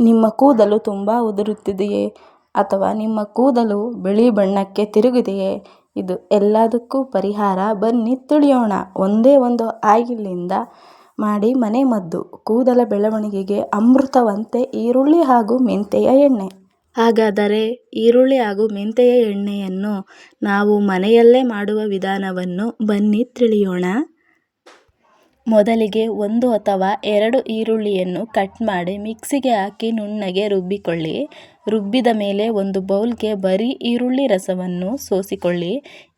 ನಿಮ್ಮ ಕೂದಲು ತುಂಬ ಉದುರುತ್ತಿದೆಯೇ ಅಥವಾ ನಿಮ್ಮ ಕೂದಲು ಬಿಳಿ ಬಣ್ಣಕ್ಕೆ ತಿರುಗಿದೆಯೇ? ಇದು ಎಲ್ಲದಕ್ಕೂ ಪರಿಹಾರ. ಬನ್ನಿ ತಿಳಿಯೋಣ. ಒಂದೇ ಒಂದು ಆಯಿಲ್ನಿಂದ ಮಾಡಿ ಮನೆಮದ್ದು ಕೂದಲ ಬೆಳವಣಿಗೆಗೆ ಅಮೃತವಂತೆ ಈರುಳ್ಳಿ ಹಾಗೂ ಮೆಂತೆಯ ಎಣ್ಣೆ. ಹಾಗಾದರೆ ಈರುಳ್ಳಿ ಹಾಗೂ ಮೆಂತೆಯ ಎಣ್ಣೆಯನ್ನು ನಾವು ಮನೆಯಲ್ಲೇ ಮಾಡುವ ವಿಧಾನವನ್ನು ಬನ್ನಿ ತಿಳಿಯೋಣ. ಮೊದಲಿಗೆ ಒಂದು ಅಥವಾ ಎರಡು ಈರುಳ್ಳಿಯನ್ನು ಕಟ್ ಮಾಡಿ ಮಿಕ್ಸಿಗೆ ಹಾಕಿ ನುಣ್ಣಗೆ ರುಬ್ಬಿಕೊಳ್ಳಿ. ರುಬ್ಬಿದ ಮೇಲೆ ಒಂದು ಬೌಲ್ಗೆ ಬರೀ ಈರುಳ್ಳಿ ರಸವನ್ನು ಸೋಸಿಕೊಳ್ಳಿ.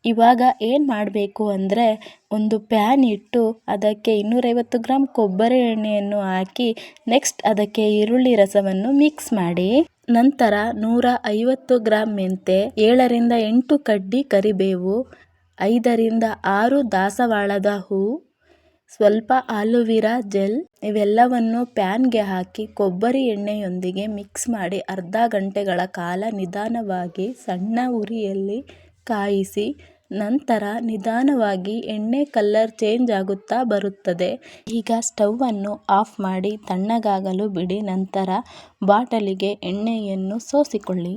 ಇವಾಗ ಏನು ಮಾಡಬೇಕು ಅಂದರೆ ಒಂದು ಪ್ಯಾನ್ ಇಟ್ಟು ಅದಕ್ಕೆ ಇನ್ನೂರೈವತ್ತು ಗ್ರಾಮ್ ಕೊಬ್ಬರಿ ಎಣ್ಣೆಯನ್ನು ಹಾಕಿ ನೆಕ್ಸ್ಟ್ ಅದಕ್ಕೆ ಈರುಳ್ಳಿ ರಸವನ್ನು ಮಿಕ್ಸ್ ಮಾಡಿ. ನಂತರ ನೂರ ಐವತ್ತು ಗ್ರಾಮ್ ಮೆಂತೆ, ಏಳರಿಂದ ಎಂಟು ಕಡ್ಡಿ ಕರಿಬೇವು, ಐದರಿಂದ ಆರು ದಾಸವಾಳದ ಹೂ ಸ್ವಲ್ಪ ಆಲೋವಿರಾ ಜೆಲ್ ಇವೆಲ್ಲವನ್ನು ಪ್ಯಾನ್ಗೆ ಹಾಕಿ ಕೊಬ್ಬರಿ ಎಣ್ಣೆಯೊಂದಿಗೆ ಮಿಕ್ಸ್ ಮಾಡಿ ಅರ್ಧ ಗಂಟೆಗಳ ಕಾಲ ನಿಧಾನವಾಗಿ ಸಣ್ಣ ಉರಿಯಲ್ಲಿ ಕಾಯಿಸಿ ನಂತರ ನಿಧಾನವಾಗಿ ಎಣ್ಣೆ ಕಲ್ಲರ್ ಚೇಂಜ್ ಆಗುತ್ತಾ ಬರುತ್ತದೆ. ಈಗ ಸ್ಟವನ್ನು ಆಫ್ ಮಾಡಿ ತಣ್ಣಗಾಗಲು ಬಿಡಿ. ನಂತರ ಬಾಟಲಿಗೆ ಎಣ್ಣೆಯನ್ನು ಸೋಸಿಕೊಳ್ಳಿ.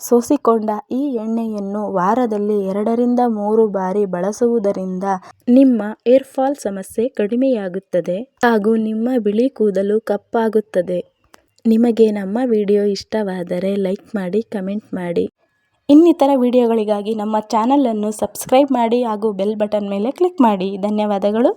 ಸೋಸಿಕೊಂಡ ಈ ಎಣ್ಣೆಯನ್ನು ವಾರದಲ್ಲಿ ಎರಡರಿಂದ ಮೂರು ಬಾರಿ ಬಳಸುವುದರಿಂದ ನಿಮ್ಮ ಏರ್ ಫಾಲ್ ಸಮಸ್ಯೆ ಕಡಿಮೆಯಾಗುತ್ತದೆ ಹಾಗೂ ನಿಮ್ಮ ಬಿಳಿ ಕೂದಲು ಕಪ್ಪಾಗುತ್ತದೆ. ನಿಮಗೆ ನಮ್ಮ ವಿಡಿಯೋ ಇಷ್ಟವಾದರೆ ಲೈಕ್ ಮಾಡಿ, ಕಮೆಂಟ್ ಮಾಡಿ. ಇನ್ನಿತರ ವಿಡಿಯೋಗಳಿಗಾಗಿ ನಮ್ಮ ಚಾನಲನ್ನು ಸಬ್ಸ್ಕ್ರೈಬ್ ಮಾಡಿ ಹಾಗೂ ಬೆಲ್ ಬಟನ್ ಮೇಲೆ ಕ್ಲಿಕ್ ಮಾಡಿ. ಧನ್ಯವಾದಗಳು.